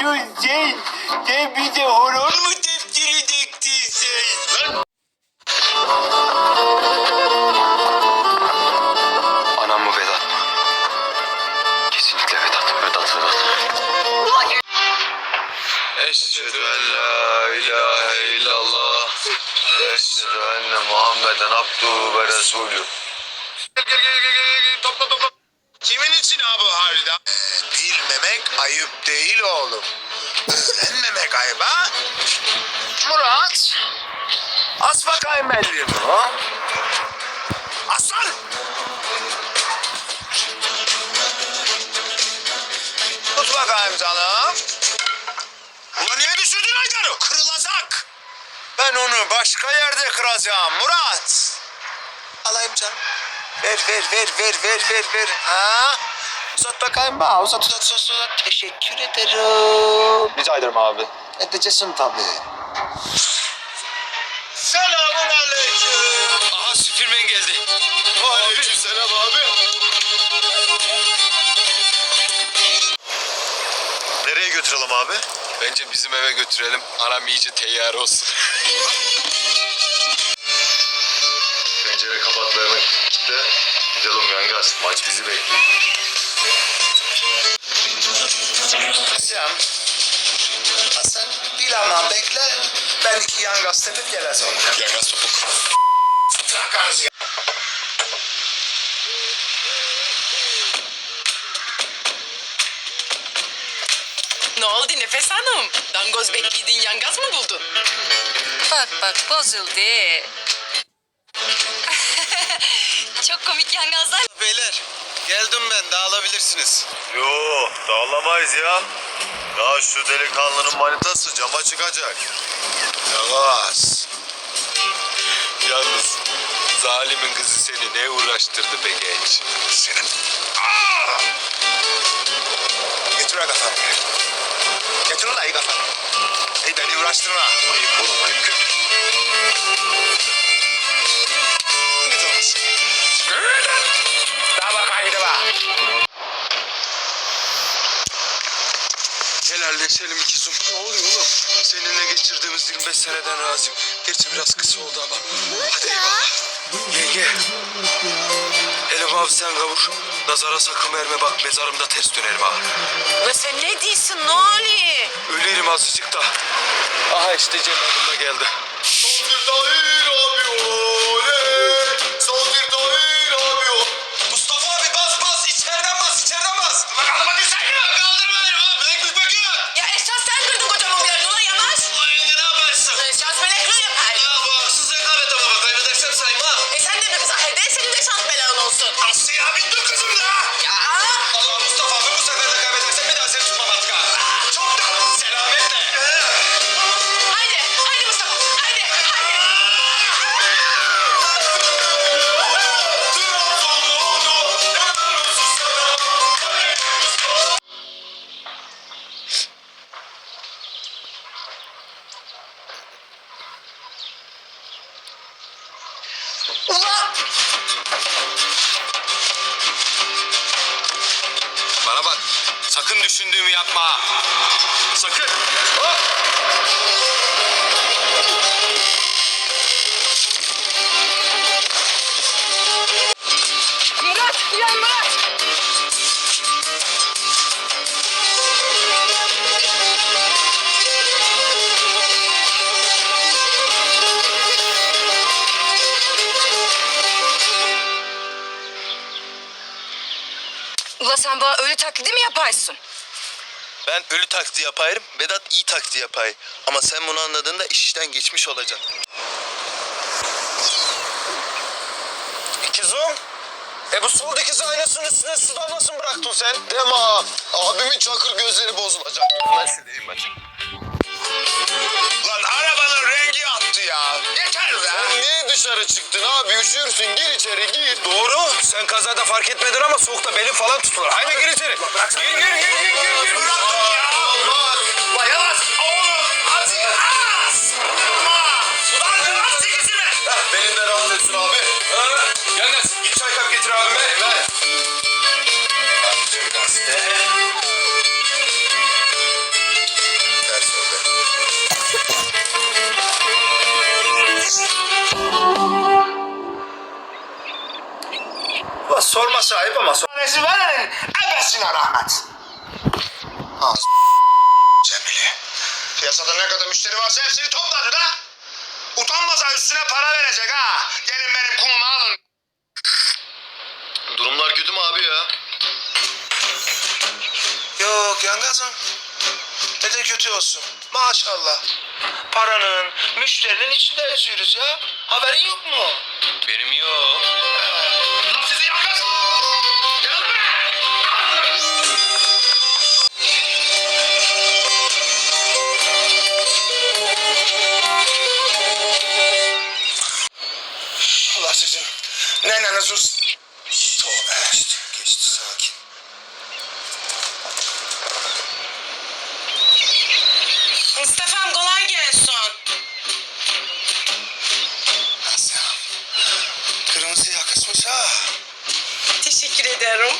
diyorsun sen? Sen bize horon mu defteri diktin sen? Lan Anam mı Vedat mı? Kesinlikle Vedat. Vedat Vedat. Eşhedü en la ilahe illallah. Eşhedü enne Muhammeden abduhu ve resulü. Kimin için abi bu halde? bilmemek ayıp değil oğlum. Öğrenmemek ayıp ha? Murat. As bakayım elini ha? Aslan. Tut bakayım canım. Ulan niye düşürdün Aydar'ı? Kırılacak. Ben onu başka yerde kıracağım Murat. Alayım canım. Ver ver ver ver ver ver ver. Ha? Uzat bakayım bana. Uzat uzat uzat uzat. Teşekkür ederim. Rica ederim abi. Edeceksin tabii. Selamun aleyküm. Aha Süpürmen geldi. Aleyküm selam abi. Nereye götürelim abi? Bence bizim eve götürelim. Anam iyice teyyar olsun. Pencere kapaklarını kilitle. Gidelim Yangas. Maç bizi bekliyor. Sen, sen bilemem bekle. Ben iki yan gaz tepip geleceğim. Yangas topuk. Trakarız ya. Ne oldu Nefes Hanım? Dangoz beklediğin yangaz mı buldun? Bak bak bozuldu. Çok komik yangazlar. Beyler geldim ben dağılabilirsiniz. Yo dağılamayız ya. Ya şu delikanlının manitası cama çıkacak. Yavaş. Yalnız zalimin kızı seni ne uğraştırdı be genç? Senin. Getir o kafanı. Getir ulan iyi kafanı. Ey beni uğraştırma. Helalleşelim ikizim. Ne oluyor oğlum? Seninle geçirdiğimiz 25 seneden razıyım. Gerçi biraz kısa oldu ama. Hadi eyvallah. Yenge. Elim abi sen kavur. Nazara sakın verme bak mezarımda ters dönerim ha. Ve sen ne diyorsun ne oluyor? Ölürüm azıcık da. Aha işte cennetimde geldi. Abi Aslı ya dur kızım ya. Ya. Allah Mustafa abi bu sefer de kaybedersen bir daha seni tutmam artık ha. Çok da selametle. Haydi. Haydi Mustafa. Haydi. Haydi. Ulan. Sakın düşündüğümü yapma. Sakın. Murat. Uyan Murat. Ula sen bana ölü taklidi mi yaparsın? Ben ölü taklidi yaparım. Vedat iyi taklidi yapar. Ama sen bunu anladığında iş işten geçmiş olacak. İkizim. E bu sol dikiz aynasının üstüne su damlasını bıraktın sen. Deme ha. Abimin çakır gözleri bozulacak. Ben sileyim ben. Lan arabanın rengi attı ya. Yeter be. Dışarı çıktın abi? Üşürsün. Gir içeri gir. Doğru. Sen kazada fark etmedin ama soğukta belin falan tutulur. Haydi gir içeri. Gir gir gir gir gir. gir. Olmaz. Lan yavaş. Oğlum. Hadi. Az. Utanması ayıp ama sonrası verenin ebesine rahmet. Ha Cemile. Piyasada ne kadar müşteri varsa hepsini topladı da. Utanmasa üstüne para verecek ha. Gelin benim kumumu alın. Durumlar kötü mü abi ya? Yok yangazım. Neden kötü olsun? Maşallah. Paranın, müşterinin içinde yaşıyoruz ya. Haberin yok mu? Benim yok. Neneniz olsun. Tövbe. Geçti, geçti sakin. Mustafa'm kolay gelsin. Asya. Kırmızı yakışmış ha. Teşekkür ederim.